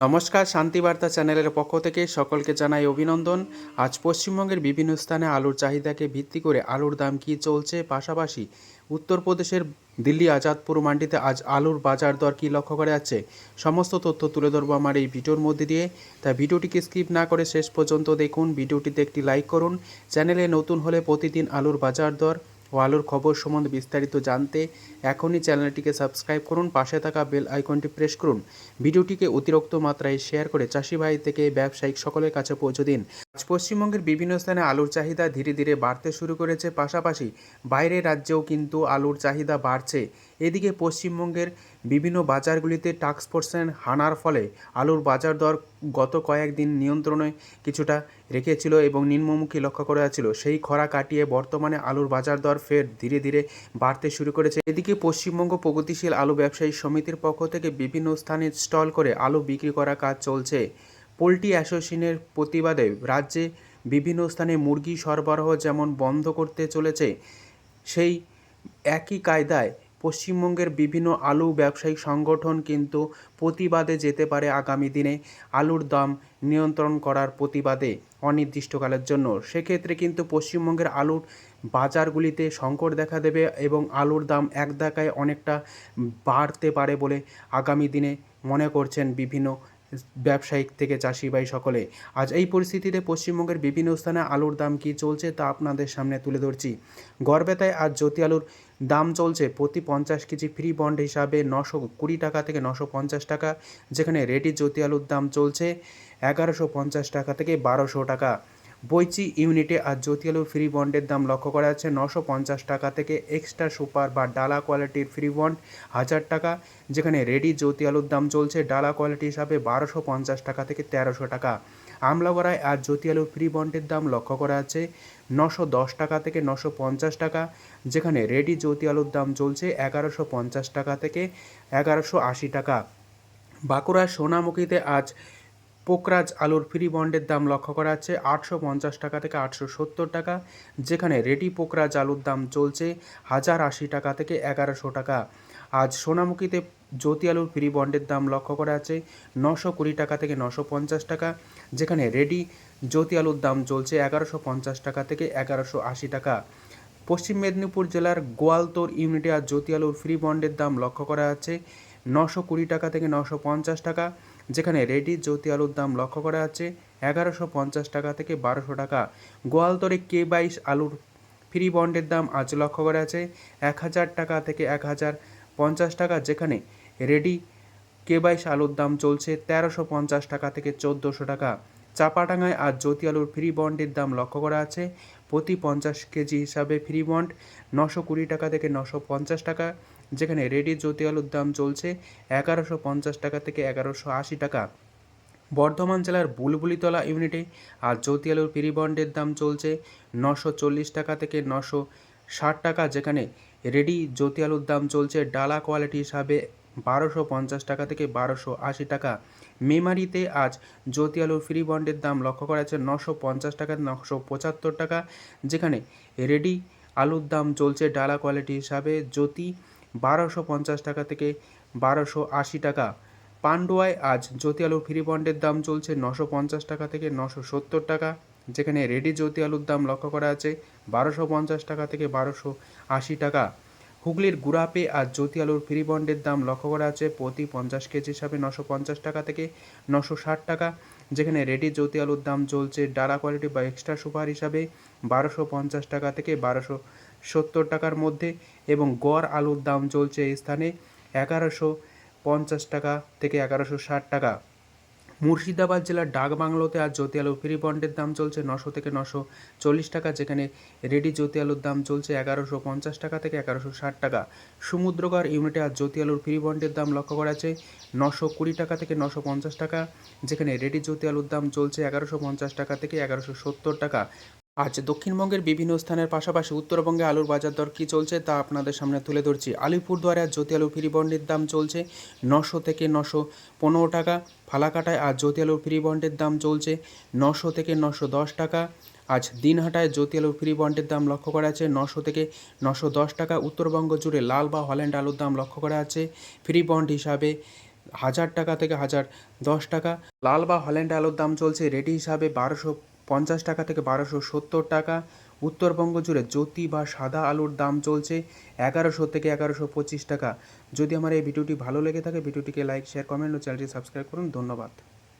নমস্কার, শান্তিবার্তা চ্যানেলের পক্ষ থেকে সকলকে জানাই অভিনন্দন। আজ পশ্চিমবঙ্গের বিভিন্ন স্থানে আলুর চাহিদাকে ভিত্তি করে আলুর দাম কী চলছে পাশাপাশি উত্তরপ্রদেশের দিল্লি আজাদপুর মান্ডিতে আজ আলুর বাজার দর কী লক্ষ্য করা যাচ্ছে? সমস্ত তথ্য তুলে ধরবো আমার এই ভিডিওর মধ্যে দিয়ে। তাই ভিডিওটিকে স্কিপ না করে শেষ পর্যন্ত দেখুন। ভিডিওটিতে একটি লাইক করুন। চ্যানেলে নতুন হলে প্রতিদিন আলুর বাজার দর ও আলুর খবর সম্বন্ধে বিস্তারিত জানতে এখনই চ্যানেলটিকে সাবস্ক্রাইব করুন, পাশে থাকা বেল আইকনটি প্রেস করুন। ভিডিওটিকে অতিরিক্ত মাত্রায় শেয়ার করে চাষি ভাই থেকে ব্যবসায়িক সকলের কাছে পৌঁছে দিন। আজ পশ্চিমবঙ্গের বিভিন্ন স্থানে আলুর চাহিদা ধীরে ধীরে বাড়তে শুরু করেছে, পাশাপাশি বাইরের রাজ্যেও কিন্তু আলুর চাহিদা বাড়ছে। এদিকে পশ্চিমবঙ্গের বিভিন্ন বাজারগুলিতে টাক্স পার্সেন্ট হানার ফলে আলুর বাজার দর গত কয়েকদিন নিয়ন্ত্রণে কিছুটা রেখেছিল এবং নিম্নমুখী লক্ষ্য করা ছিল সেই খরা কাটিয়ে বর্তমানে আলুর বাজার দর ফের ধীরে ধীরে বাড়তে শুরু করেছে। এদিকে পশ্চিমবঙ্গ প্রগতিশীল আলু ব্যবসায়ী সমিতির পক্ষ থেকে বিভিন্ন স্থানে স্টল করে আলু বিক্রি করা কাজ চলছে। পোলট্রি অ্যাসোসিয়েশনের প্রতিবাদে রাজ্যে বিভিন্ন স্থানে মুরগি সরবরাহ যেমন বন্ধ করতে চলেছে, সেই একই কায়দায় পশ্চিমবঙ্গের বিভিন্ন আলু ব্যবসায়িক সংগঠন কিন্তু প্রতিবাদে যেতে পারে আগামী দিনে। আলুর দাম নিয়ন্ত্রণ করার প্রতিবাদে অনির্দিষ্টকালের জন্য। সেক্ষেত্রে কিন্তু পশ্চিমবঙ্গের আলুর বাজারগুলিতে সংকট দেখা দেবে এবং আলুর দাম এক দেখায় অনেকটা বাড়তে পারে বলে আগামী দিনে মনে করছেন বিভিন্ন ব্যবসায়িক থেকে চাষি ভাই সকলে। আজ এই পরিস্থিতিতে পশ্চিমবঙ্গের বিভিন্ন স্থানে আলুর দাম কি চলছে তা আপনাদের সামনে তুলে ধরছি। গড়বেতায় আজ জ্যোতি আলুর দাম চলছে প্রতি পঞ্চাশ কেজি ফ্রি বন্ড হিসাবে নশো কুড়ি টাকা থেকে নশো পঞ্চাশ টাকা, যেখানে রেডি জ্যোতি আলুর দাম চলছে এগারোশো পঞ্চাশ টাকা থেকে বারোশো টাকা। বইচি ইউনিটে আর জ্যোতি আলুর ফ্রি বন্ডের দাম লক্ষ্য করা যাচ্ছে নশো পঞ্চাশ টাকা থেকে এক্সট্রা সুপার বা ডালা কোয়ালিটির ফ্রি বন্ড, হাজার টাকা, যেখানে রেডি জ্যোতি আলুর দাম চলছে ডালা কোয়ালিটি হিসাবে বারোশো পঞ্চাশ টাকা থেকে তেরোশো টাকা। আমলাগড়ায় আর জ্যোতি আলুর ফ্রি বন্ডের দাম লক্ষ্য করা আছে নশো দশ টাকা থেকে নশো পঞ্চাশ টাকা, যেখানে রেডি জ্যোতি আলুর দাম চলছে এগারোশো পঞ্চাশ টাকা থেকে এগারোশো আশি টাকা। বাঁকুড়ার সোনামুখীতে আজ পোকরাজ আলুর ফ্রি বন্ডের দাম লক্ষ্য করা যাচ্ছে আটশো পঞ্চাশ টাকা থেকে আটশো সত্তর টাকা, যেখানে রেডি পোকরাজ আলুর দাম চলছে হাজার আশি টাকা থেকে এগারোশো টাকা। আজ সোনামুখীতে জ্যোতি আলুর ফ্রি বন্ডের দাম লক্ষ্য করা আছে নশো কুড়ি টাকা থেকে নশো পঞ্চাশ টাকা, যেখানে রেডি জ্যোতি আলুর দাম চলছে এগারোশো পঞ্চাশ টাকা থেকে এগারোশো আশি টাকা। পশ্চিম মেদিনীপুর জেলার গোয়ালতোর ইউনিটে আজ জ্যোতি আলুর ফ্রি বন্ডের দাম লক্ষ্য করা যাচ্ছে নশো কুড়ি টাকা থেকে নশো পঞ্চাশ টাকা যেখানে রেডি জ্যোতি আলুর দাম লক্ষ্য করা যাচ্ছে এগারোশো পঞ্চাশ টাকা থেকে বারোশো টাকা। গোয়ালতরে কে বাইশ আলুর ফ্রি বন্ডের দাম আজ লক্ষ্য করা আছে এক হাজার টাকা থেকে এক হাজার পঞ্চাশ টাকা, যেখানে রেডি কে বাইশ আলুর দাম চলছে তেরোশো পঞ্চাশ টাকা থেকে চোদ্দোশো টাকা। চাপাডাঙ্গায় আজ জ্যোতি আলুর ফ্রি বন্ডের দাম লক্ষ্য করা আছে প্রতি পঞ্চাশ কেজি হিসাবে ফ্রি বন্ড নশো কুড়ি টাকা থেকে নশো পঞ্চাশ টাকা। যেখানে রেডি জ্যোতি আলুর দাম চলছে এগারোশো পঞ্চাশ টাকা থেকে এগারোশো আশি টাকা। বর্ধমান জেলার বুলবুলিতলা ইউনিটে আর জ্যোতি আলুর ফ্রি বন্ডের দাম চলছে নশো চল্লিশ টাকা থেকে নশো ষাট টাকা, যেখানে রেডি জ্যোতি আলুর দাম চলছে ডালা কোয়ালিটি হিসাবে বারোশো পঞ্চাশ টাকা থেকে বারোশো আশি টাকা। মেমারিতে আজ জ্যোতি আলুর ফ্রি বন্ডের দাম লক্ষ্য করা যাচ্ছে নশো পঞ্চাশ টাকা নশো পঁচাত্তর টাকা, যেখানে রেডি আলুর দাম চলছে ডালা কোয়ালিটি হিসাবে। জ্যোতি বারোশো পঞ্চাশ টাকা থেকে বারোশো আশি টাকা। পান্ডুয়ায় আজ জ্যোতি আলুর ফ্রি বন্ডের দাম চলছে নশো পঞ্চাশ টাকা থেকে নশো সত্তর টাকা, যেখানে রেডি জ্যোতি আলুর দাম লক্ষ্য করা আছে বারোশো পঞ্চাশ টাকা থেকে বারোশো আশি টাকা। হুগলির গুড়াপে আজ জ্যোতি আলুর ফ্রি বন্ডের দাম লক্ষ্য করা আছে প্রতি পঞ্চাশ কেজি হিসাবে নশো পঞ্চাশ টাকা থেকে নশো ষাট টাকা, যেখানে রেডি জ্যোতি আলুর দাম চলছে ডালা কোয়ালিটি বা এক্সট্রা সুপার হিসাবে বারোশো পঞ্চাশ টাকা থেকে বারোশো সত্তর টাকার মধ্যে এবং গড় আলুর দাম চলছে স্থানে এগারোশো পঞ্চাশ টাকা থেকে এগারোশো ষাট টাকা। মুর্শিদাবাদ জেলার ডাকবাংলোতে আজ জ্যোতি আলুর ফ্রি বন্ডের দাম চলছে নশো থেকে নশো চল্লিশ টাকা, যেখানে রেডি জ্যোতি আলুর দাম চলছে এগারোশো পঞ্চাশ টাকা থেকে এগারোশো ষাট টাকা। সমুদ্রগড় ইউনিটে আজ জ্যোতি আলুর ফ্রি বন্ডের দাম লক্ষ্য করা আছে নশো কুড়ি টাকা থেকে নশো পঞ্চাশ টাকা, যেখানে রেডি জ্যোতি আলুর দাম চলছে এগারোশো পঞ্চাশ টাকা থেকে এগারোশো সত্তর টাকা। আজ দক্ষিণবঙ্গের বিভিন্ন স্থানের পাশাপাশি উত্তরবঙ্গে আলুর বাজার দর কী চলছে তা আপনাদের সামনে তুলে ধরছি। আলিপুরদুয়ারে আজ জ্যোতি আলু ফ্রি বন্ডের দাম চলছে নশো থেকে নশো পনেরো টাকা। ফালাকাটায় আজ জ্যোতি ফ্রি বন্ডের দাম চলছে নশো থেকে নশো দশ টাকা। আজ দিনহাটায় জ্যোতি আলুর ফ্রি বন্ডের দাম লক্ষ্য করা আছে নশো থেকে নশো দশ টাকা। উত্তরবঙ্গ জুড়ে লাল বা হল্যান্ড আলুর দাম লক্ষ্য করা আছে ফ্রি বন্ড হিসাবে হাজার টাকা থেকে হাজার দশ টাকা। লাল বা হল্যান্ড আলুর দাম চলছে রেডি হিসাবে বারোশো পঞ্চাশ টাকা থেকে বারোশো সত্তর টাকা। উত্তরবঙ্গ জুড়ে জ্যোতি বা সাদা আলুর দাম চলছে এগারোশো থেকে এগারোশো পঁচিশ টাকা। যদি আমার এই ভিডিওটি ভালো লেগে থাকে, ভিডিওটিকে লাইক শেয়ার কমেন্ট ও চ্যানেলটি সাবস্ক্রাইব করুন। ধন্যবাদ।